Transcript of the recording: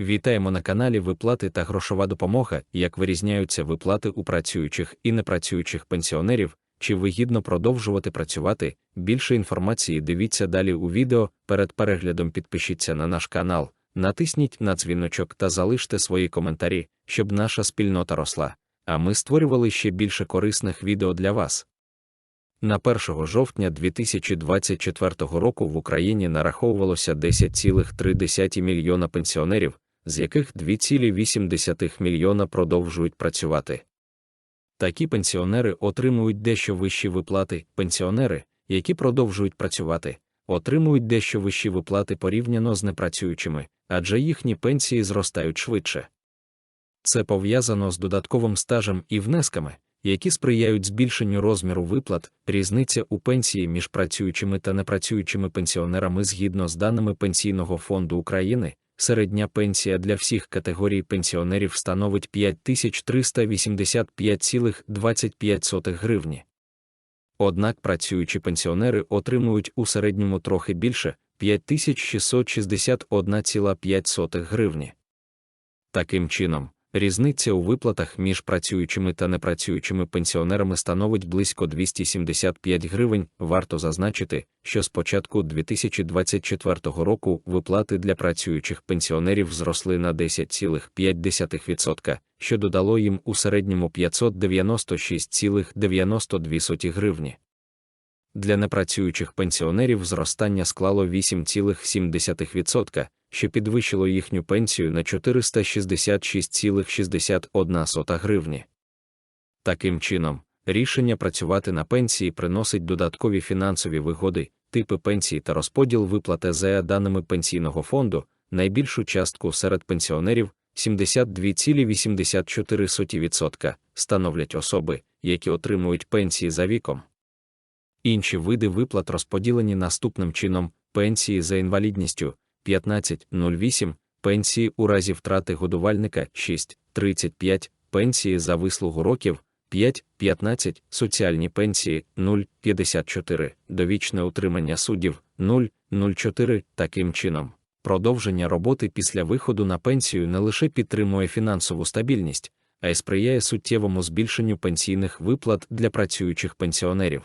Вітаємо на каналі Виплати та грошова допомога, як вирізняються виплати у працюючих і непрацюючих пенсіонерів, чи вигідно продовжувати працювати. Більше інформації дивіться далі у відео. Перед переглядом підпишіться на наш канал, натисніть на дзвіночок та залиште свої коментарі, щоб наша спільнота росла. А ми створювали ще більше корисних відео для вас. На 1 жовтня 2024 року в Україні нараховувалося 10,3 мільйона пенсіонерів, з яких 2,8 мільйона продовжують працювати. Такі пенсіонери отримують дещо вищі виплати. Пенсіонери, які продовжують працювати, отримують дещо вищі виплати порівняно з непрацюючими, адже їхні пенсії зростають швидше. Це пов'язано з додатковим стажем і внесками, які сприяють збільшенню розміру виплат, різниця у пенсії між працюючими та непрацюючими пенсіонерами згідно з даними Пенсійного фонду України, середня пенсія для всіх категорій пенсіонерів становить 5385,25 гривні. Однак працюючі пенсіонери отримують у середньому трохи більше 5661,5 гривні. Таким чином, Різниця у виплатах між працюючими та непрацюючими пенсіонерами становить близько 275 гривень. Варто зазначити, що з початку 2024 року виплати для працюючих пенсіонерів зросли на 10,5%, що додало їм у середньому 596,92 гривні. Для непрацюючих пенсіонерів зростання склало 8,7%, що підвищило їхню пенсію на 466,61 гривні. Таким чином, рішення працювати на пенсії приносить додаткові фінансові вигоди, типи пенсії та розподіл виплати за даними пенсійного фонду, найбільшу частку серед пенсіонерів 72,84% становлять особи, які отримують пенсії за віком. Інші види виплат розподілені наступним чином: пенсії за інвалідністю 15,08, пенсії у разі втрати годувальника 6,35, пенсії за вислугу років 5,15, соціальні пенсії 0,54, довічне утримання суддів 0,04. Таким чином, продовження роботи після виходу на пенсію не лише підтримує фінансову стабільність, а й сприяє суттєвому збільшенню пенсійних виплат для працюючих пенсіонерів.